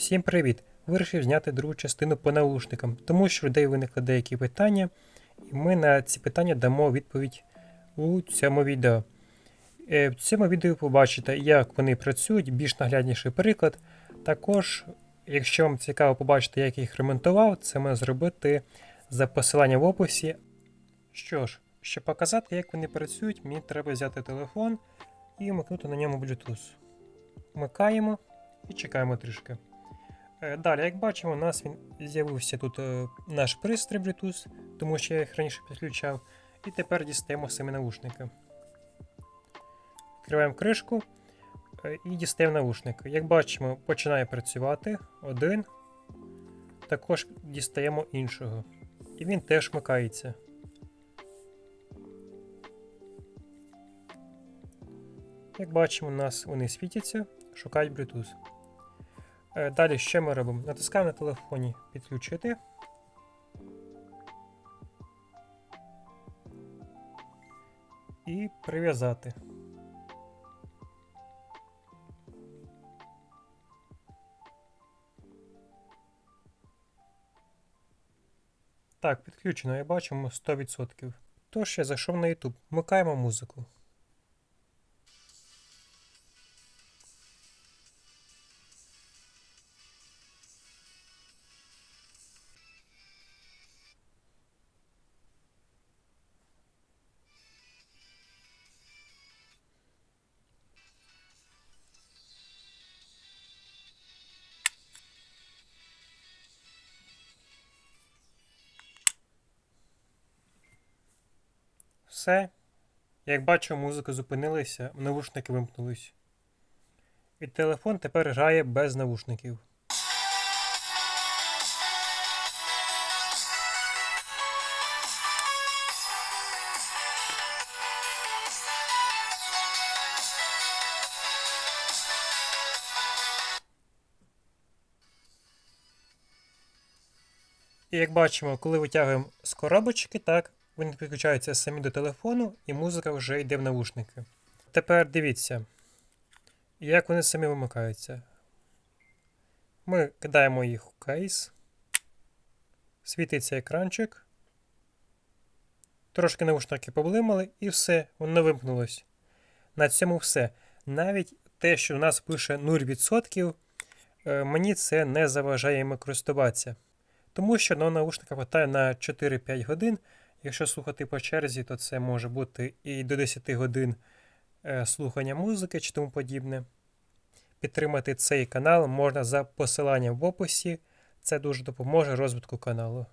Всім привіт! Вирішив зняти другу частину по наушникам, тому що людей виникли деякі питання, і ми на ці питання дамо відповідь у цьому відео. Е, В цьому відео побачите, як вони працюють, більш наглядніший приклад. Також, якщо вам цікаво побачити, як я їх ремонтував, це можна зробити за посиланням в описі. Що ж, щоб показати, як вони працюють, мені треба взяти телефон і вмикнути на ньому Bluetooth. Вмикаємо і чекаємо трішки. Е, Далі, як бачимо, у нас він з'явився тут е, наш пристрій Bluetooth, тому що я їх раніше підключав. І тепер дістаємо самі наушники. Відкриваємо кришку е, і дістаємо наушники. Як бачимо, починає працювати один. Також дістаємо іншого. І він теж вмикається. Як бачимо, у нас вони світяться, шукають Bluetooth. Е, Далі що ми робимо? Натискаємо на телефоні підключити. І прив'язати. Так, підключено, я бачимо 100%. Тож я зайшов на YouTube. Вмикаємо музику. Все. Як бачу, музика зупинилася, навушники вимкнулись. І телефон тепер грає без навушників. І як бачимо, коли витягуємо з коробочки, так, вони підключаються самі до телефону, і музика вже йде в навушники. Тепер дивіться, як вони самі вимикаються. Ми кидаємо їх у кейс. Світиться екранчик. Трошки навушники поблимали, і все, воно вимкнулось. На цьому все. Навіть те, що у нас пише 0%, е, мені це не заважає користуватися. Тому що на наушника хватає на 4-5 годин. Якщо слухати по черзі, то це може бути і до 10 годин е, слухання музики чи тому подібне. Підтримати цей канал можна за посиланням в описі. Це дуже допоможе розвитку каналу.